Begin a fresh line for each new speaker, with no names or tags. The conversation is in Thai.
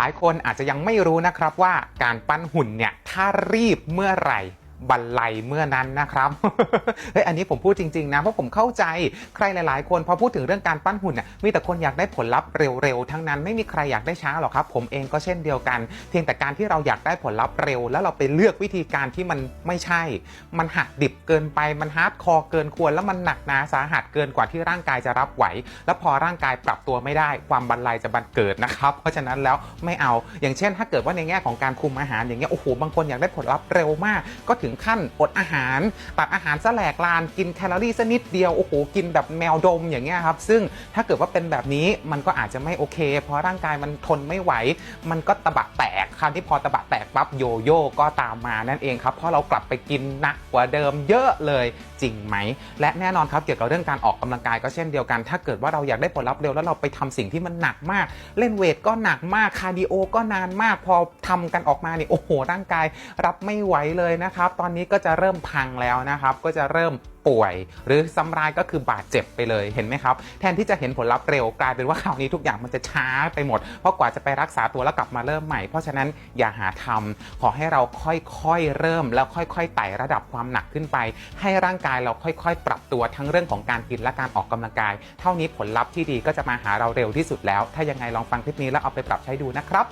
หลายคนอาจจะยังไม่รู้นะครับว่าการปั้นหุ่นเนี่ยถ้ารีบเมื่อไหร่ บันไลเมื่อนั้นนะครับเฮ้ยอันนี้ผมพูดจริงๆนะเพราะผมเข้าใจใครหลายๆ คนพอพูดถึงเรื่องการปั้นหุ่นเนี่ยมีแต่คนอยากได้ผลลัพธ์เร็วๆทั้งนั้นไม่มีใครอยากได้ช้าหรอกครับ ผมเองก็เช่นเดียวกัน เพียงแต่การที่เราอยากได้ผลลัพธ์เร็ว แล้วเราไปเลือกวิธีการที่มันไม่ใช่ มันหักดิบเกินไปมันฮาร์ดคอร์เกินควร แล้วมันหนักหนาสาหัสเกินกว่าที่ร่างกายจะรับไหว แล้วพอร่างกายปรับตัวไม่ได้ความบันไลจะบันเกิดนะครับเพราะฉะนั้นแล้วไม่เอาอย่างเช่น ถ้าเกิดว่าในแง่ของการคุมอาหารอย่างเงี้ยโอ้โหบางคนอยากได้ผลลัพธ์เร็วมากก็ถึงขั้นอดอาหาร ตัดอาหารซะแหลกลานกินแคลอรี่ซะนิดเดียวโอ้โหกินแบบแมวดมอย่างเงี้ยครับซึ่งถ้าเกิดว่าเป็นแบบนี้มันก็อาจจะไม่โอเค เพราะร่างกายมันทนไม่ไหว มันก็ตะบะแตกคราวที่พอตะบะแตกปั๊บโยโย่ก็ตามมานั่นเองครับเพราะเรากลับไปกินหนักกว่าเดิมเยอะเลยจริงไหม และแน่นอนครับเกี่ยวกับเรื่องการออกกำลังกายก็เช่นเดียวกัน ถ้าเกิดว่าเราอยากได้ผลลัพธ์เร็วแล้วเราไปทำสิ่งที่มันหนักมาก เล่นเวทก็หนักมากคาร์ดิโอก็นานมากพอทำกันออกมาเนี่ยโอ้โหร่างกายรับไม่ไหวเลยนะครับตอนนี้ก็จะเริ่มพังแล้วนะครับ ก็จะเริ่มป่วย หรือซ้ำร้ายก็คือบาดเจ็บไปเลยเห็นไหมครับ แทนที่จะเห็นผลลัพธ์เร็วกลายเป็นว่าคราวนี้ทุกอย่างมันจะช้าไปหมด เพราะกว่าจะไปรักษาตัวแล้วกลับมาเริ่มใหม่ เพราะฉะนั้นอย่าหาทำขอให้เราค่อยๆเริ่มแล้วค่อยๆไต่ระดับความหนักขึ้นไป ให้ร่างกายเราค่อยๆ ปรับตัวทั้งเรื่องของการกินและการออกกำลังกาย เท่านี้ผลลัพธ์ที่ดีก็จะมาหาเราเร็วที่สุดแล้ว ถ้ายังไงลองฟังคลิปนี้แล้วเอาไปปรับใช้ดูนะครับ